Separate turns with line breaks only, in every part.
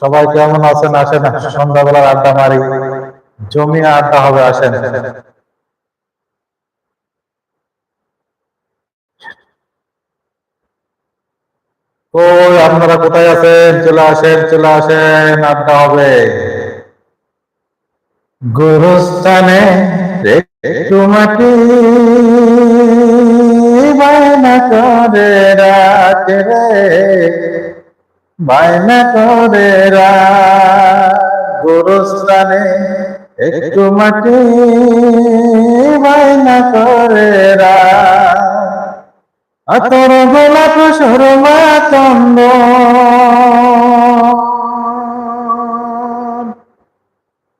সবাই কেমন আছেন? আসেন সন্ধ্যাবেলার আড্ডা মারি। জমি আড্ডা হবে, আসেন। ওই, আপনারা কোথায় আছেন? চলে আসেন চলে আসেন, আড্ডা হবে। গুরুস্থানে মাটি বায়না করে রাতে রে। বায়না করে গুরুস্থানে, একটু মাটি বায়না করে আতর গোলাপ সরমা চন্দ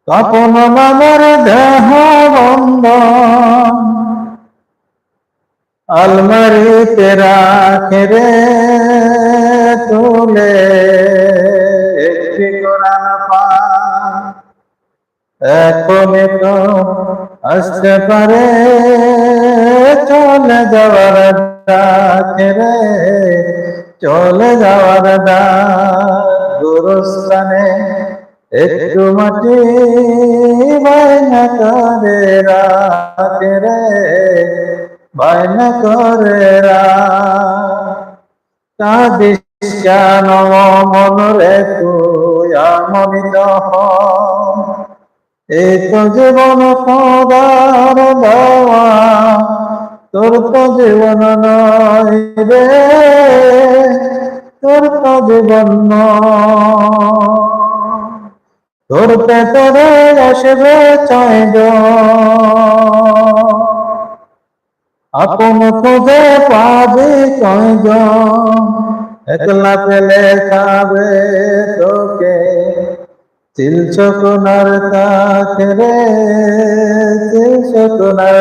তপন বাবার দেহ বন্ধ আলমারিতে রাখে রে এখন তো আসতে পারে, চলে যাওয়ার ডাকে রে, চলে যাওয়ার ডাক। গুরুস্থানে একটু মাটি বায়না করে রাতে রে, বায়না করে রা কাদিস মনরে তুই আমনিত হ। তো জীবন খোদার দেওয়া, তোর তো জীবন নয় রে, তোর তো জীবন। তোর পেটরে আসবে চাই আপন খুঁজে পাবি কয়জন একলা পেলে খাবে তোকে চিলছ চকনার কাছে রে, তিল চকনার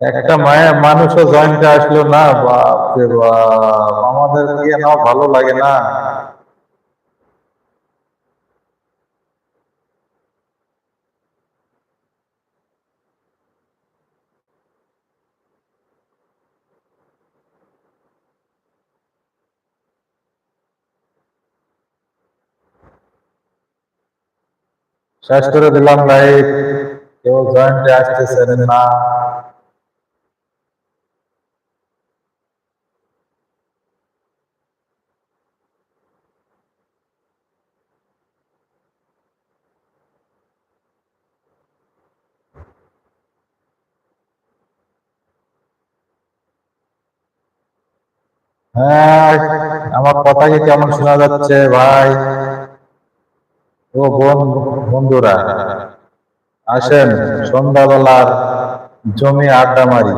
একটা মায়া মানুষও জয়েন্টে আসলো না বাপ রে বাপ। আমাদের দিয়ে না ভালো লাগে না। শেষ করে দিলাম লাইভ কেউ জয়েন্টে আসতেছেন না হ্যাঁ আমার কথা কি কেমন শোনা যাচ্ছে ভাই ও বোন বন্ধুরা আসেন সন্ধ্যাবেলার জমি আড্ডা মারি।